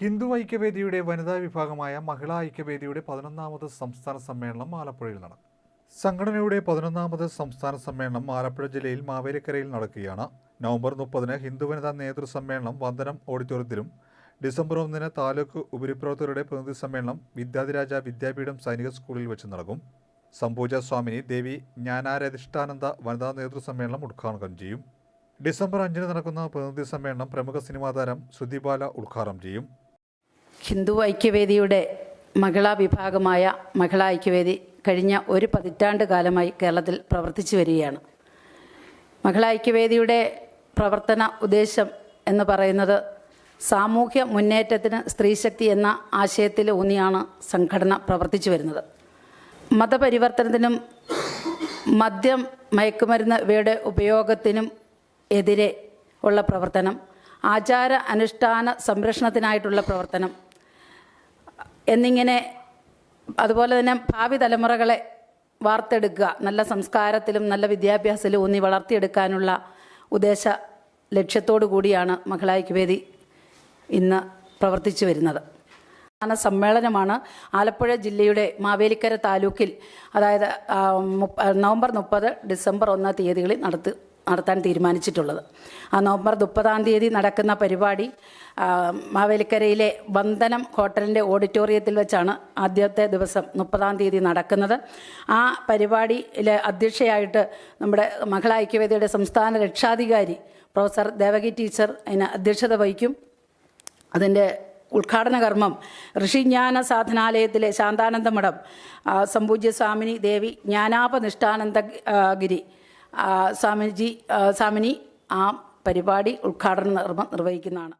ഹിന്ദു ഐക്യവേദിയുടെ വനിതാ വിഭാഗമായ മഹിളാ ഐക്യവേദിയുടെ പതിനൊന്നാമത് സംസ്ഥാന സമ്മേളനം ആലപ്പുഴയിൽ നടന്നു സംഘടനയുടെ പതിനൊന്നാമത് സംസ്ഥാന സമ്മേളനം ആലപ്പുഴ ജില്ലയിൽ മാവേലിക്കരയിൽ നടക്കുകയാണ്. നവംബർ മുപ്പതിന് ഹിന്ദു വനിതാ നേതൃസമ്മേളനം വന്ദനം ഓഡിറ്റോറിയത്തിലും ഡിസംബർ ഒന്നിന് താലൂക്ക് ഉപരിപ്രവർത്തകരുടെ പ്രതിനിധി സമ്മേളനം വിദ്യാധിരാജ വിദ്യാപീഠം സൈനിക സ്കൂളിൽ വെച്ച് നടക്കും. സംപൂജ സ്വാമിനി ദേവി ജ്ഞാനാരധിഷ്ഠാനന്ദ വനിതാ നേതൃസമ്മേളനം ഉദ്ഘാടനം ചെയ്യും. ഡിസംബർ അഞ്ചിന് നടക്കുന്ന പ്രതിനിധി സമ്മേളനം പ്രമുഖ സിനിമാതാരം ശ്രുതിബാല ഉദ്ഘാടനം ചെയ്യും. ഹിന്ദു ഐക്യവേദിയുടെ മഹിളാ വിഭാഗമായ മഹിളാ ഐക്യവേദി കഴിഞ്ഞ ഒരു പതിറ്റാണ്ട് കാലമായി കേരളത്തിൽ പ്രവർത്തിച്ചു വരികയാണ്. മഹിളാ ഐക്യവേദിയുടെ പ്രവർത്തന ഉദ്ദേശം എന്ന് പറയുന്നത് സാമൂഹ്യ മുന്നേറ്റത്തിന് സ്ത്രീശക്തി എന്ന ആശയത്തിൽ ഊന്നിയാണ് സംഘടന പ്രവർത്തിച്ചു വരുന്നത്. മതപരിവർത്തനത്തിനും മദ്യം മയക്കുമരുന്ന് ഇവയുടെ ഉപയോഗത്തിനും എതിരെ ഉള്ള പ്രവർത്തനം ആചാര അനുഷ്ഠാന സംരക്ഷണത്തിനായിട്ടുള്ള പ്രവർത്തനം എന്നിങ്ങനെ അതുപോലെ തന്നെ ഭാവി തലമുറകളെ വാർത്തെടുക്കുക നല്ല സംസ്കാരത്തിലും നല്ല വിദ്യാഭ്യാസത്തിലും ഊന്നി വളർത്തിയെടുക്കാനുള്ള ഉദ്ദേശ ലക്ഷ്യത്തോടു കൂടിയാണ് മഹിളായ്ക്ക് ഇന്ന് പ്രവർത്തിച്ചു വരുന്നത്. സമ്മേളനമാണ് ആലപ്പുഴ ജില്ലയുടെ മാവേലിക്കര താലൂക്കിൽ അതായത് നവംബർ മുപ്പത് ഡിസംബർ ഒന്നാം തീയതികളിൽ നടത്തി നടത്താൻ തീരുമാനിച്ചിട്ടുള്ളത്. ആ നവംബർ മുപ്പതാം തീയതി നടക്കുന്ന പരിപാടി മാവേലിക്കരയിലെ വന്ദനം ഹോട്ടലിന്റെ ഓഡിറ്റോറിയത്തിൽ വെച്ചാണ് ആദ്യത്തെ ദിവസം മുപ്പതാം തീയതി നടക്കുന്നത്. ആ പരിപാടിയിലെ അധ്യക്ഷയായിട്ട് നമ്മുടെ മഹിളാ ഐക്യവേദിയുടെ സംസ്ഥാന രക്ഷാധികാരി പ്രൊഫസർ ദേവകി ടീച്ചർ അതിന് അധ്യക്ഷത വഹിക്കും. അതിന്റെ ഉദ്ഘാടന കർമ്മം ഋഷിജ്ഞാന സാധനാലയത്തിലെ ശാന്താനന്ദ മഠം സമ്പൂജ്യ സ്വാമിനി ദേവി ജ്ഞാനാപനിഷ്ഠാനന്ദ ഗിരി ആ, സ്വാമിജി സ്വാമിനി ആ പരിപാടി ഉദ്ഘാടന നിർവഹിക്കുന്നതാണ്.